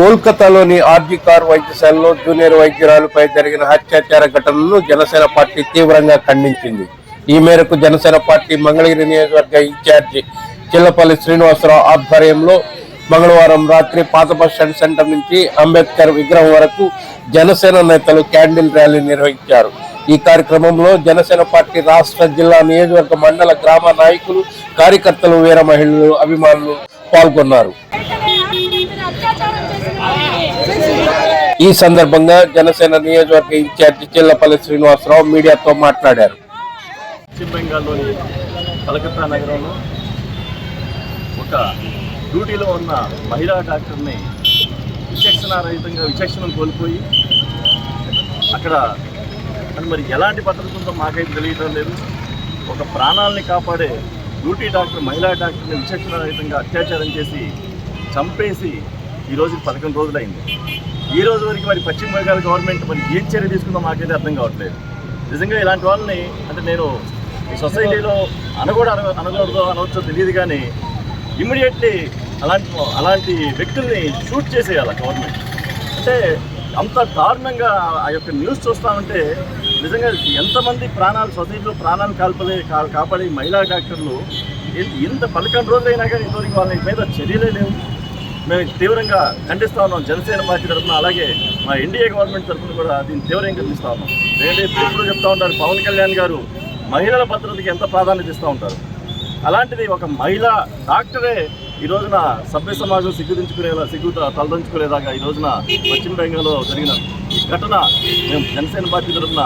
కోల్కతాలోని ఆర్జీ కార్ వైద్యశాలలో జూనియర్ వైద్యురాలుపై జరిగిన హత్యాచార ఘటనను జనసేన పార్టీ తీవ్రంగా ఖండించింది. ఈ మేరకు జనసేన పార్టీ మంగళగిరి నియోజకవర్గ ఇన్ఛార్జి చిల్లపల్లి శ్రీనివాసరావు ఆధ్వర్యంలో మంగళవారం రాత్రి పాత బస్ స్టాండ్ సెంటర్ నుంచి అంబేద్కర్ విగ్రహం వరకు జనసేన నేతలు క్యాండిల్ ర్యాలీ నిర్వహించారు. ఈ కార్యక్రమంలో జనసేన పార్టీ రాష్ట్ర జిల్లా నియోజకవర్గ మండల గ్రామ నాయకులు కార్యకర్తలు వీర మహిళలు అభిమానులు పాల్గొన్నారు అత్యాచారం చేసిన ఈ సందర్భంగా జనసేన నియోజకవర్గ ఇన్ఛార్జి చిల్లపల్లి శ్రీనివాసరావు మీడియాతో మాట్లాడారు. పశ్చిమ బెంగాల్లోని కలకత్తా నగరంలో ఒక డ్యూటీలో ఉన్న మహిళా డాక్టర్ని విచక్షణారహితంగా విచక్షణను కోల్పోయి అక్కడ మరి ఎలాంటి పద్ధతి ఉందో మాకైతే తెలియటం లేదు. ఒక ప్రాణాలని కాపాడే డ్యూటీ డాక్టర్ మహిళా డాక్టర్ని విచక్షణారహితంగా అత్యాచారం చేసి చంపేసి ఈ రోజు పదకొండు రోజులైంది. ఈ రోజు వరకు మరి పశ్చిమ బెంగాల్ గవర్నమెంట్ మరి ఏం చర్య తీసుకుందో మాకైతే అర్థం కావట్లేదు. నిజంగా ఇలాంటి వాళ్ళని అంటే నేను సొసైటీలో అనకూడదు అన అనకూడదు అనవచ్చో తెలియదు కానీ ఇమ్మీడియట్లీ అలాంటి అలాంటి వ్యక్తుల్ని షూట్ చేసేయాలి గవర్నమెంట్. అంటే అంత దారుణంగా ఆ యొక్క న్యూస్ చూస్తామంటే నిజంగా ఎంతమంది ప్రాణాలు సొసైటీలో ప్రాణాలు కాల్పలే కా- కాపాడే మహిళా డాక్టర్లు ఇంత పదకొండు రోజులైనా కానీ ఇంతవరకు వాళ్ళ మీద చర్యలే లేవు. మేము తీవ్రంగా ఖండిస్తా ఉన్నాం. జనసేన పార్టీ తరఫున అలాగే మా ఎన్డీఏ గవర్నమెంట్ తరఫున కూడా దీన్ని తీవ్రంగా ఖండిస్తా ఉన్నాం. ఎందుకంటే ఎప్పుడు చెప్తా ఉంటారు పవన్ కళ్యాణ్ గారు మహిళల భద్రతకి ఎంత ప్రాధాన్యత ఇస్తూ ఉంటారు? అలాంటిది ఒక మహిళా డాక్టరే ఈ రోజున సభ్య సమాజం సిగ్గుదించుకునేలా సిగ్గు త- ఈ రోజున పశ్చిమ బెంగాల్లో జరిగిన ఈ ఘటన మేము జనసేన పార్టీ తరఫున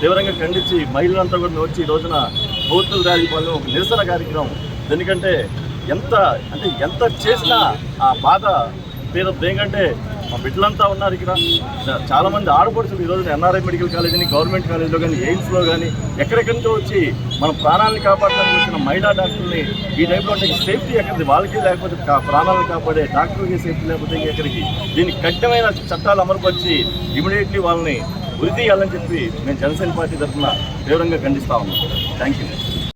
తీవ్రంగా ఖండించి మహిళలంతా కూడా వచ్చి ఈ రోజున బోర్తులు ర్యాలీ పాలన ఒక నిరసన కార్యక్రమం. ఎందుకంటే ఎంత అంటే ఎంత చేసినా ఆ బాధ పేరు ఏంటంటే మా బిడ్డలంతా ఉన్నారు ఇక్కడ. చాలామంది ఆడపడుచులు ఈ ఎన్ఆర్ఐ మెడికల్ కాలేజీని గవర్నమెంట్ కాలేజీలో కానీ ఎయిమ్స్లో కానీ ఎక్కడెక్కడి నుంచో వచ్చి మన ప్రాణాలను కాపాడడానికి వచ్చిన మహిళా డాక్టర్ని ఈ టైంలో సేఫ్టీ ఎక్కడిది? వాళ్ళకి లేకపోతే ప్రాణాలను కాపాడే డాక్టర్కి సేఫ్టీ లేకపోతే ఎక్కడికి దీనికి కఠినమైన చట్టాలు అమలుపరిచి ఇమీడియట్లీ వాళ్ళని ఉరి తీయాలని చెప్పి మేము జనసేన పార్టీ తరఫున తీవ్రంగా ఖండిస్తా ఉన్నాం. Thank you.